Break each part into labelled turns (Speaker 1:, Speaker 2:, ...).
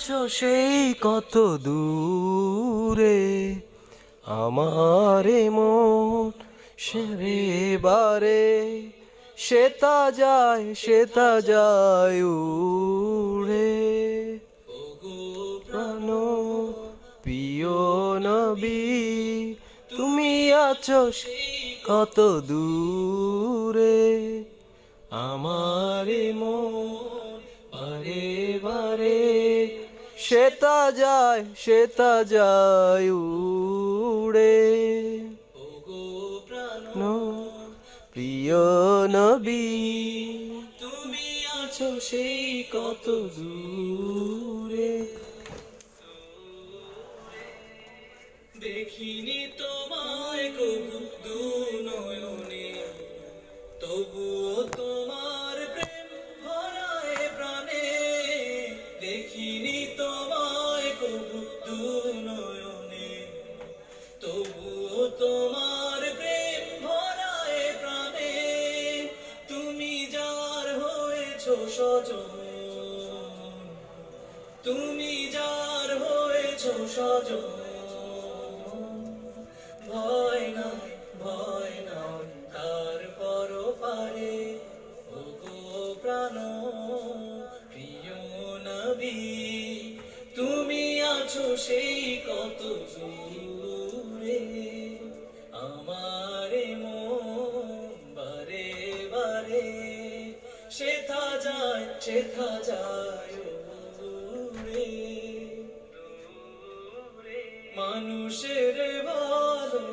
Speaker 1: আছো সেই কত দূরে আমারে মন সেরে বারে। সেতা যায় সেতা যায় উড়ে। প্রাণ, প্রিয় নবী, তুমি আছো কত দূরে। আমারে মন বারে বারে। সেতা যায় শ্বেতা যায় উড়ে। প্রিয় নবী তুমি আছো সেই কত দূরে। হয়েছ সজন ভয় নাই ভয় নাই তার পর পারে প্রাণ প্রিয় নবী তুমি আছো সেই কত দূরে আমারে মন বারে বারে সেথা যায় সেথা যায় মানুষের ভালো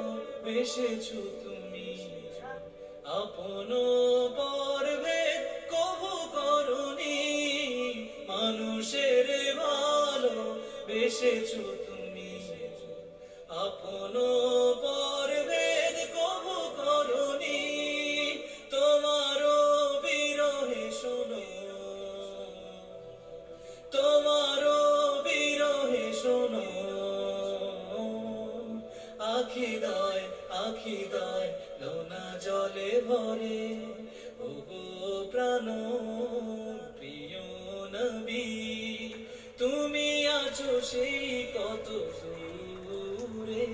Speaker 1: বেসেছো তুমি। আপন পর্বে কবু করুনি। মানুষের ভালো বেসেছো নবী তুমি আছো সেই কত দূরে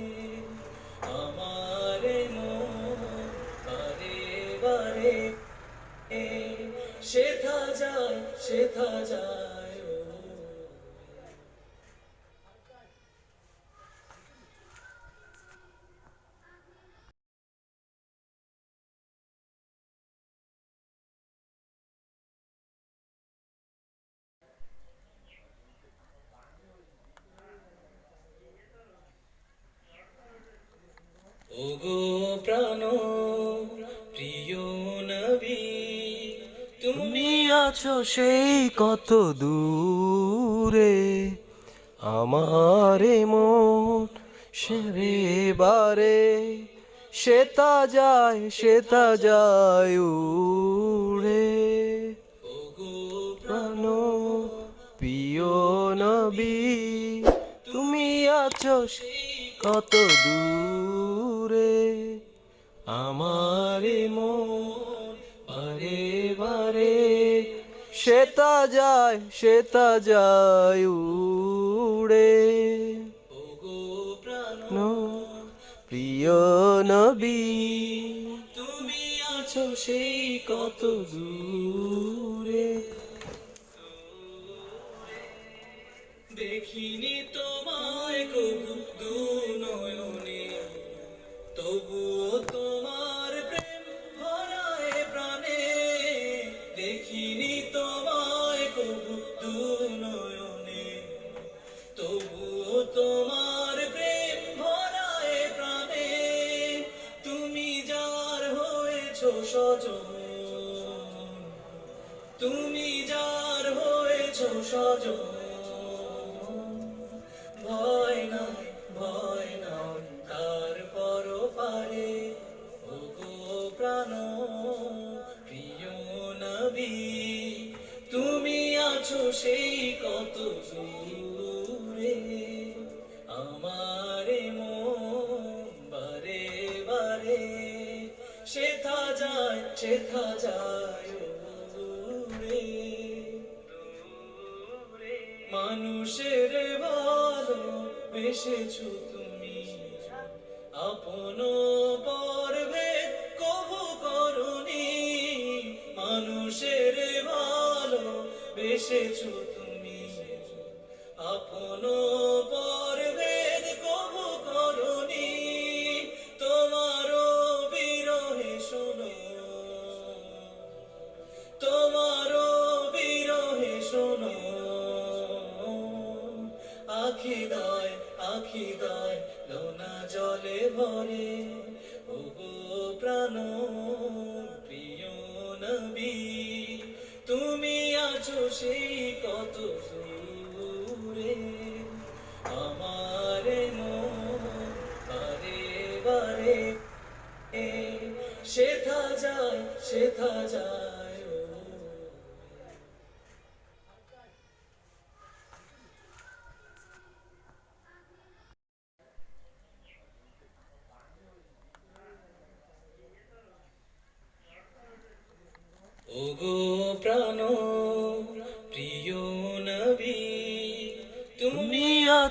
Speaker 1: আমার বারে। বারে সেথা যায় সেথা যায় ও। ওগো প্রাণ, প্রিয় নবী, তুমি আছো সেই কত দূরে, আমারে মন সেরে বারে সেতা যায় সেতা যায় উড়ে। প্রাণ, প্রিয় নবী, তুমি আছো সেই কত দূরে। আমারে মন বারে বারে। সেতা যায় সেতা যায় উড়ে। প্রিয় নবী, তুমি আছো সেই কত দূরে। দেখিনি তোমায় কবু সজন তুমি যার হয়েছ সজন সেথা যায় সেথা যায় মানুষের ভালো বেসেছ তুমি। আপন পর্বে কবু করুনি। মানুষের ভালো বেসেছ তুমি। আপন পর্বে আখি দায় আখি লোনা জলে ভরে। ওগো প্রাণ, প্রিয় নবী, তুমি আছো সেই কত দূরে। আমারে বারে বারে শেথা যায় শেথা যায়।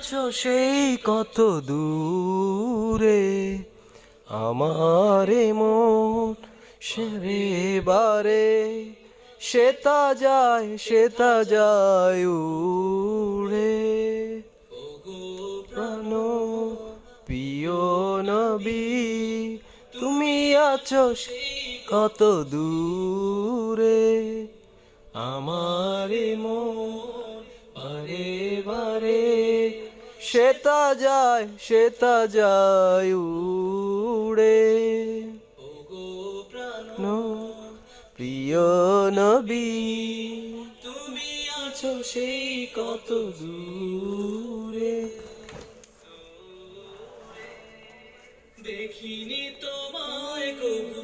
Speaker 2: আছো সেই কত দূরে। আমারে মন সেরে বারে। সেতা যায় সেতা যায় উড়ে। প্রাণ, প্রিয় নবী, তুমি আছো কত দূরে। আমারে মন সেতা যায় শ্বেতা যায় উড়ে। প্রিয় নবী
Speaker 1: তুমি আছো সেই কত দূরে। দেখিনি তোমায় কবু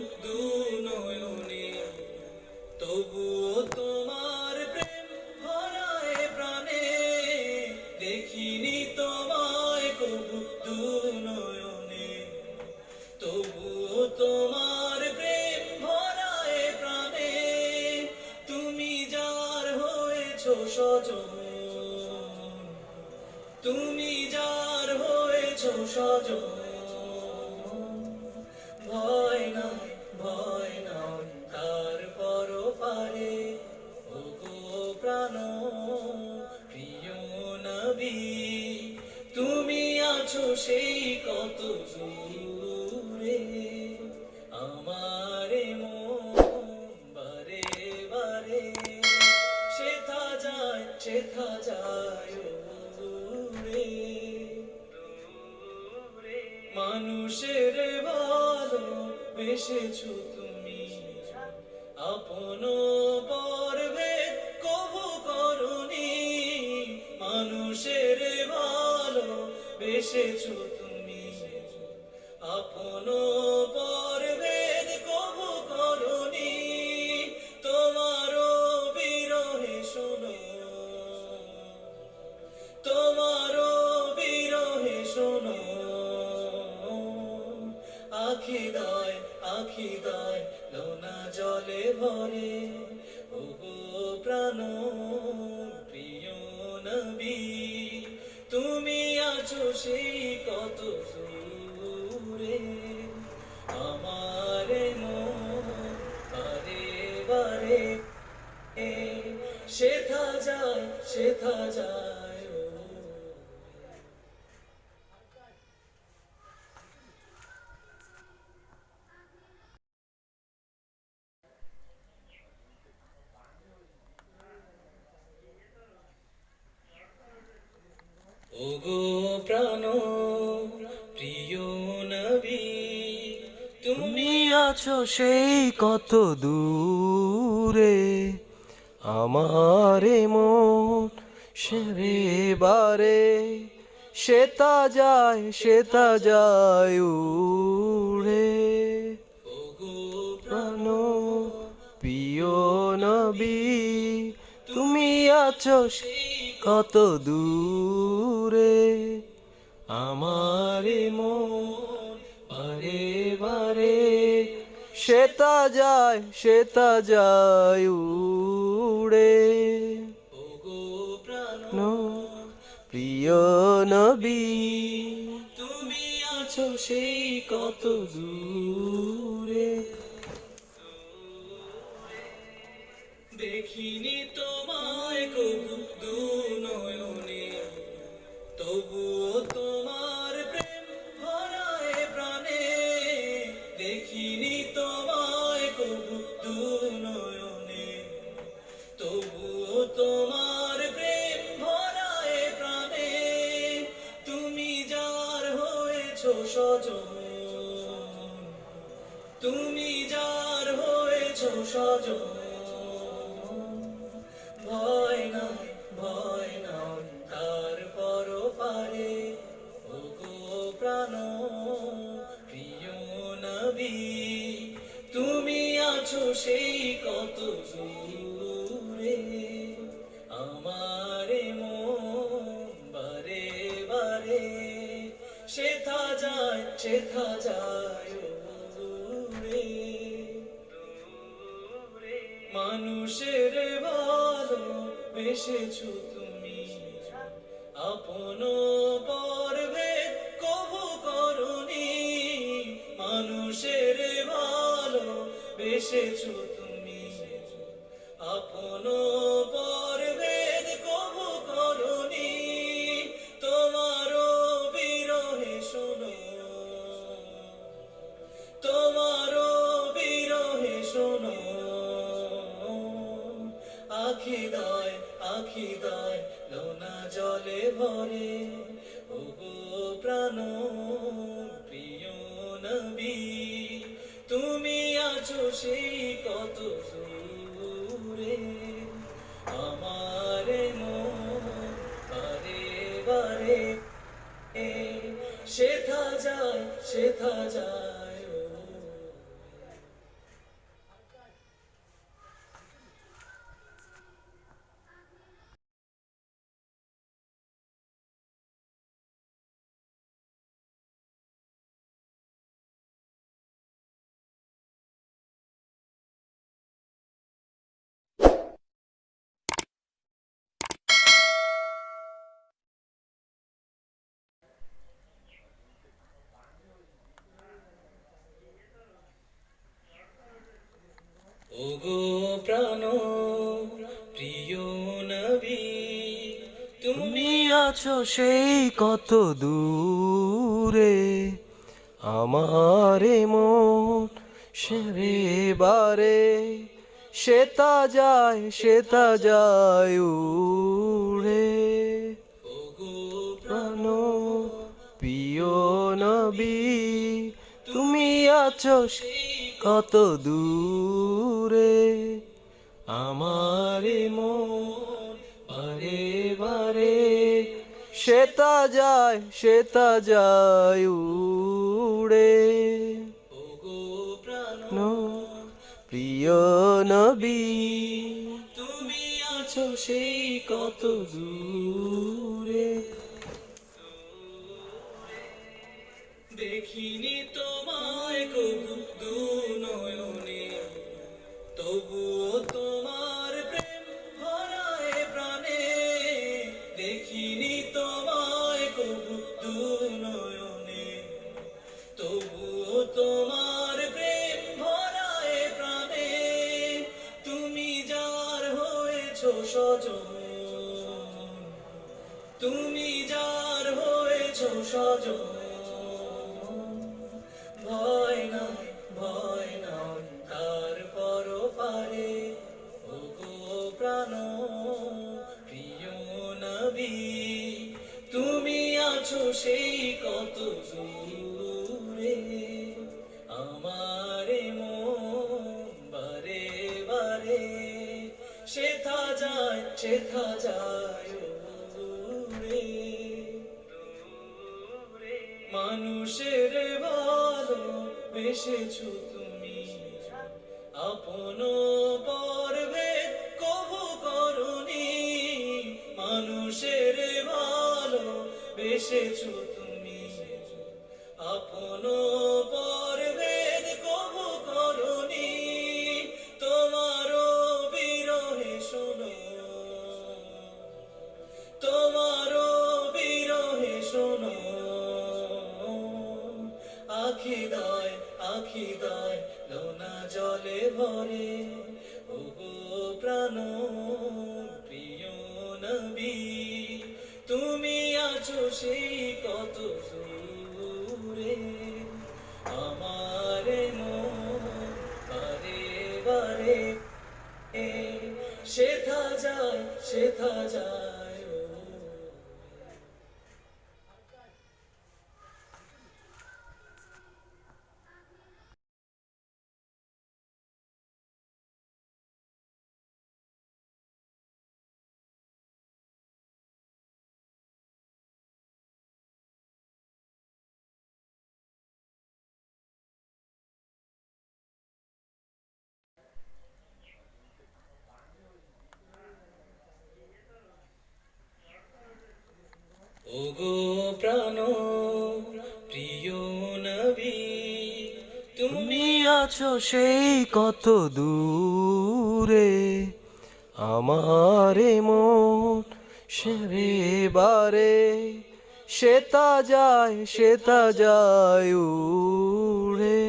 Speaker 1: বেসেছ তুমি। আপন পর্বে কবু করুনি। মানুষের ভালো বেসেছ আছো সেই কত দূরে। আমারে মন
Speaker 2: সেরে বারে। সেতা যায় সেতা যায় উড়ে। প্রাণ, প্রিয় নবী, তুমি আছো কত দূরে। আমারে মন সেতা যায় শ্বেতা যায় উড়ে। প্রিয় নবী
Speaker 1: তুমি আছো সেই কত
Speaker 2: দূরে।
Speaker 1: দেখিনি নবী তুমি আছো সেই কত দূরে আমারে মন বারে বারে, শেখা যায় শেখা যায় দূরে মানুষের ভালো বেসেছো তুমি, আপন বেসেছো তুমি। আপন শেখা যায় ও। ওগো প্রাণ, প্রিয় নবী, তুমি
Speaker 2: আছো সেই কত দূরে, আমারে মন সেরে বারে সেতা যায় সেতা যায় উড়ে। প্রাণ, প্রিয় নবী, তুমি আছো সেই কত দূরে আমারে মন বারে বারে। সেতা যায় সেতা যায় উড়ে। প্রিয় নবী,
Speaker 1: তুমি আছো সেই কত
Speaker 2: দূরে।
Speaker 1: দেখিনি সজন তুমি যার হয়েছ সজন ভয় নাই ভয় নাই তার পর পারে প্রাণ, প্রিয় নবী, তুমি আছো সেই কত দূরে। আমারে মন বারে বারে শেখা যায় শেখা যায় দূরে। মানুষের ভালো বেসেছো তুমি। আপন পর্বে কবু করনি। মানুষের ভালো বেসেছো তুমি। আপন ভরে ও প্রাণ প্রিয় নবী তুমি আছো সেই
Speaker 2: আছো সেই কত দূরে আমার মন সেরে বারে সেতা যায় সেতা যায় উড়ে।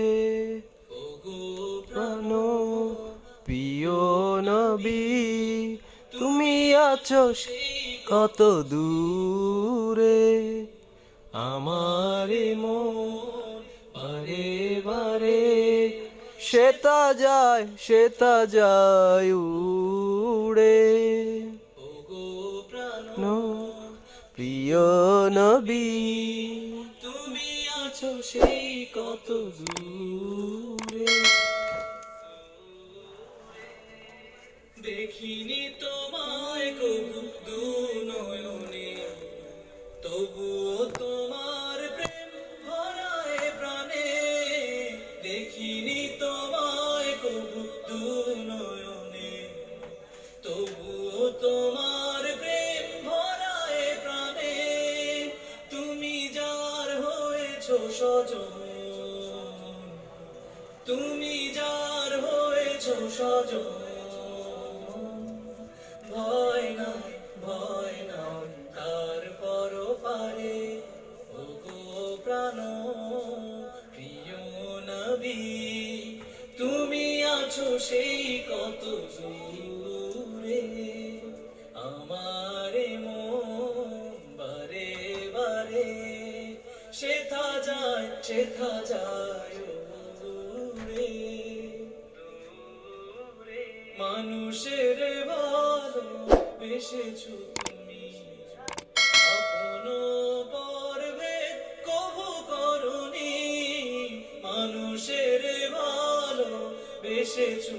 Speaker 2: প্রাণ, প্রিয় নবী, তুমি আছো সেই কত দূরে আমারে মন বারে বারে। সেতা যায় শ্বেতা যায় উড়ে। প্রিয় নবী
Speaker 1: তুমি আছো সেই কত
Speaker 2: দূরে।
Speaker 1: ভয় নাই ভয় নাই তার গো প্রাণ প্রিয় নবী তুমি আছো সেই কত দূরে আমারে মন বারে বারে শেখা যায় শেখা যায় মানুষের ভালো বেসেছো তুমি। মানুষের ভালো বেসেছো